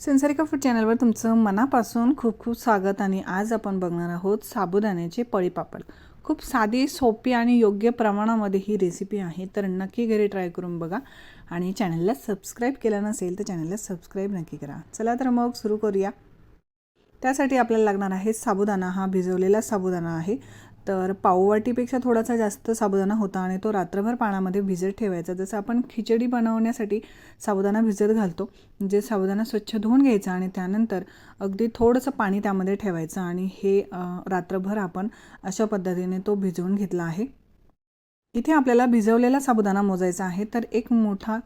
सेन्सरिका food चॅनलवर तुमचं मनापासून खूप खूप स्वागत आणि आज आपण बघणार आहोत साबुदाण्याचे पळीपापड. खूप साधी सोपी आणि योग्य प्रमाणामध्ये ही रेसिपी आहे तर नक्की घरी ट्राय करून बघा. आणि चॅनलला सबस्क्राईब केलं नसेल तर चॅनलला सबस्क्राईब नक्की करा. चला तर मग सुरू करूया. त्यासाठी आपल्याला लागणार आहे साबुदाणा. हा भिजवलेला साबुदाणा आहे. तर पाववाटीपेक्षा थोडासा जास्त साबुदाणा होता आणि तो रात्रभर पाण्यामध्ये भिजत ठेवायचा. जसं आपण खिचडी बनवण्यासाठी साबुदाणा भिजत घालतो म्हणजे साबुदाणा स्वच्छ धुवून घ्यायचा आणि त्यानंतर अगदी थोडंसं पाणी त्यामध्ये ठेवायचं आणि हे रात्रभर आपण अशा पद्धतीने तो भिजवून घेतला आहे. इथे आपल्याला भिजवलेला साबुदाणा मोजायचा आहे. तर एक मोठा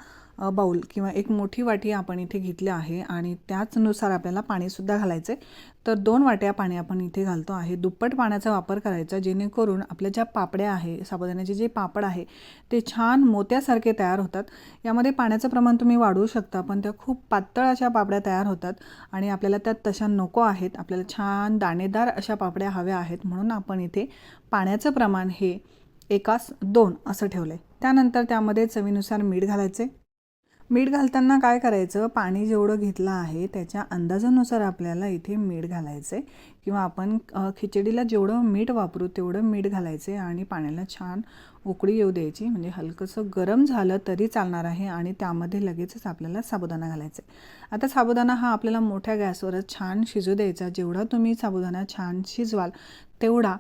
बाऊल किंवा एक मोठी वाटी आपण इथे घेतली आहे आणि त्याचनुसार आपल्याला पाणीसुद्धा घालायचं आहे तर दोन वाट्या पाणी आपण इथे घालतो आहे. दुप्पट पाण्याचा वापर करायचा जेणेकरून आपल्या ज्या पापड्या आहे साबुदाण्याचे जे पापड आहे ते छान मोत्यासारखे तयार होतात. यामध्ये पाण्याचं प्रमाण तुम्ही वाढवू शकता पण त्या खूप पातळ अशा पापड्या तयार होतात आणि आपल्याला त्यात तशा नको आहेत. आपल्याला छान दाणेदार अशा पापड्या हव्या आहेत म्हणून आपण इथे पाण्याचं प्रमाण हे एकास दोन असं ठेवलं आहे त्यानंतर त्यामध्ये चवीनुसार मीठ घालायचे मीठ घालताना काय करायचं? पाणी जेवढं घेतलं आहे त्याच्या अंदाजानुसार आपल्याला इथे मीठ घालायचं आहे किंवा आपण खिचडीला जेवढं मीठ वापरू तेवढं मीठ घालायचं आहे आणि पाण्याला छान उकळी येऊ द्यायची. म्हणजे हलकंसं गरम झालं तरी चालणार आहे आणि त्यामध्ये लगेचच आपल्याला साबुदाणा घालायचा आहे आता साबुदाणा हा आपल्याला मोठ्या गॅसवरच छान शिजू द्यायचा. जेवढा तुम्ही साबुदाणा छान शिजवाल तेवढा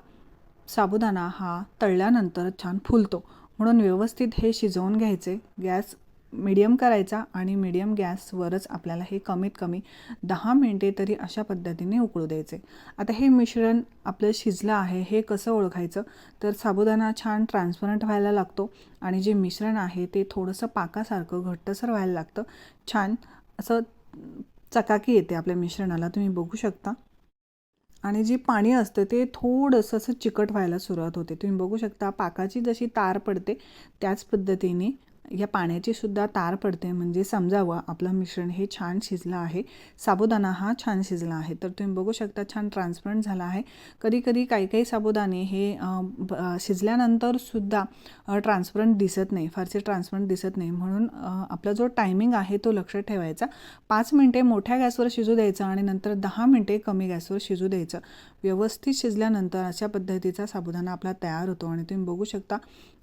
साबुदाणा हा तळल्यानंतर छान फुलतो. म्हणून व्यवस्थित हे शिजवून घ्यायचे. गॅस मीडियम करायचा आणि मीडियम गॅसवरच आपल्याला हे कमीत कमी दहा मिनटे तरी अशा पद्धतीने उकळू द्यायचे. आता हे मिश्रण आपलं शिजलं आहे हे कसं ओळखायचं? तर साबुदाणा छान ट्रान्सपरंट व्हायला लागतो आणि जे मिश्रण आहे ते थोडंसं पाकासारखं घट्टसर व्हायला लागतं. छान असं चकाकी येते आपल्या मिश्रणाला तुम्ही बघू शकता. आणि जे पाणी असतं ते थोडंसं असं चिकट व्हायला सुरुवात होते. तुम्ही बघू शकता पाकाची जशी तार पडते त्याच पद्धतीने या पाण्याची सुद्धा तार पडते. म्हणजे समजावं आपलं मिश्रण हे छान शिजलं आहे. साबुदाणा हा छान शिजला आहे. तर तुम्ही बघू शकता छान ट्रान्सपरंट झाला आहे. कधी कधी काही काही साबुदाणे हे शिजल्यानंतर सुद्धा ट्रान्सपरंट दिसत नाही. फारसे ट्रान्सपरंट दिसत नाही. म्हणून आपला जो टायमिंग आहे तो लक्षात ठेवायचा. पाच मिनटे मोठ्या गॅसवर शिजू द्यायचं आणि नंतर दहा मिनटे कमी गॅसवर शिजू द्यायचं. व्यवस्थित शिजल्यानंतर अशा पद्धतीचा साबुदाणा आपला तयार होतो. आणि तुम्ही बघू शकता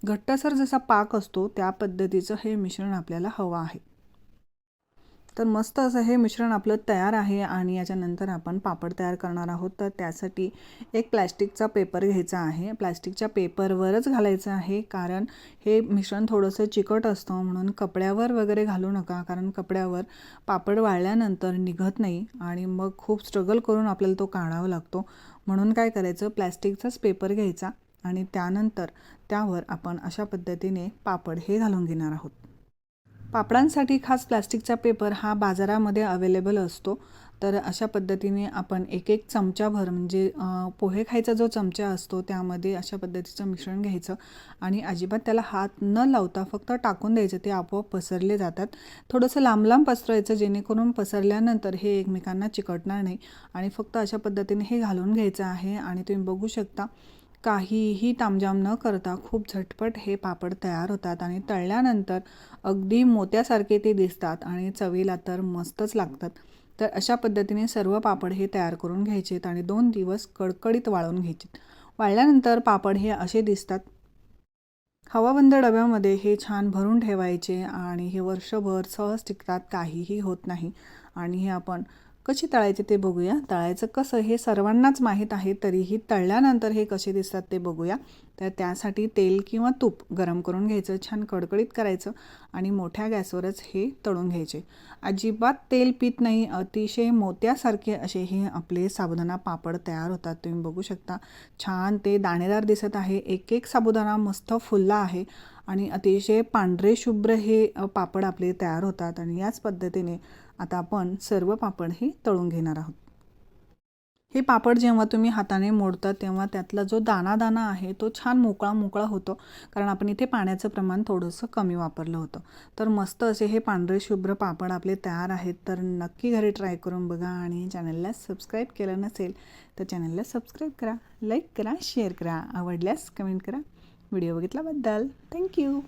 घट्टसर जसा पाक असतो त्या पद्धतीचं हे मिश्रण आपल्याला हवं आहे. तर मस्त असं हे मिश्रण आपलं तयार आहे आणि याच्यानंतर आपण पापड तयार करणार आहोत. तर त्यासाठी एक प्लॅस्टिकचा पेपर घ्यायचा आहे. प्लॅस्टिकच्या पेपरवरच घालायचं आहे कारण हे मिश्रण थोडंसं चिकट असतं म्हणून कपड्यावर वगैरे घालू नका कारण कपड्यावर पापड वाळल्यानंतर निघत नाही आणि मग खूप स्ट्रगल करून आपल्याला तो काढावा लागतो. म्हणून काय करायचं? प्लॅस्टिकचाच पेपर घ्यायचा. आणि त्यानंतर त्यावर आपण अशा पद्धतीने पापड हे घालून घेणार आहोत. पापडांसाठी खास प्लास्टिकचा पेपर हा बाजारामध्ये अवेलेबल असतो. तर अशा पद्धतीने आपण एक एक चमचाभर म्हणजे पोहे खायचा जो चमचा असतो त्यामध्ये अशा पद्धतीचं मिश्रण घ्यायचं आणि अजिबात त्याला हात न लावता फक्त टाकून द्यायचं. ते आपोआप पसरले जातात. थोडंसं लांब लांब पसरायचं जेणेकरून पसरल्यानंतर हे एकमेकांना चिकटणार नाही. आणि फक्त अशा पद्धतीने हे घालून घ्यायचं आहे आणि तुम्ही बघू शकता काहीही तामजाम न करता खूप झटपट हे पापड तयार होतात आणि तळल्यानंतर अगदी मोत्यासारखे ते दिसतात आणि चवीला तर मस्तच लागतात. तर अशा पद्धतीने सर्व पापड हे तयार करून घ्यायचेत आणि दोन दिवस कडकडीत वाळून घ्यायचे वाळल्यानंतर पापड हे असे दिसतात. हवाबंद डब्यामध्ये हे छान भरून ठेवायचे आणि हे वर्षभर सहज टिकतात काहीही होत नाही. आणि हे आपण कशी तळायचे ते बघूया. तळायचं कसं हे सर्वांनाच माहीत आहे तरीही तळल्यानंतर हे कसे दिसतात ते बघूया. तर त्यासाठी तेल किंवा तूप गरम करून घ्यायचं छान कडकडीत करायचं आणि मोठ्या गॅसवरच हे तळून घ्यायचे. अजिबात तेल पित नाही अतिशय मोत्यासारखे असे हे आपले साबुदाणा पापड तयार होतात. तुम्ही बघू शकता छान ते दाणेदार दिसत आहे. एक एक साबुदाणा मस्त फुलला आहे आणि अतिशय पांढरे शुभ्र हे पापड आपले तयार होतात आणि याच पद्धतीने आता आपण सर्व पापड हे तळून घेणार आहोत. हे पापड जेव्हा तुम्ही हाताने मोडता तेव्हा त्यातला जो दाना दाना आहे तो छान मोकळा मोकळा होतो. कारण आपण इथे पाण्याचं प्रमाण थोडंसं कमी वापरलं होतं. तर मस्त असे हे पांढरे शुभ्र पापड आपले तयार आहेत. तर नक्की घरी ट्राय करून बघा आणि चॅनलला सबस्क्राईब केलं नसेल तर चॅनलला सबस्क्राईब करा लाईक करा शेअर करा आवडल्यास कमेंट करा. व्हिडिओ बघितल्याबद्दल. थँक्यू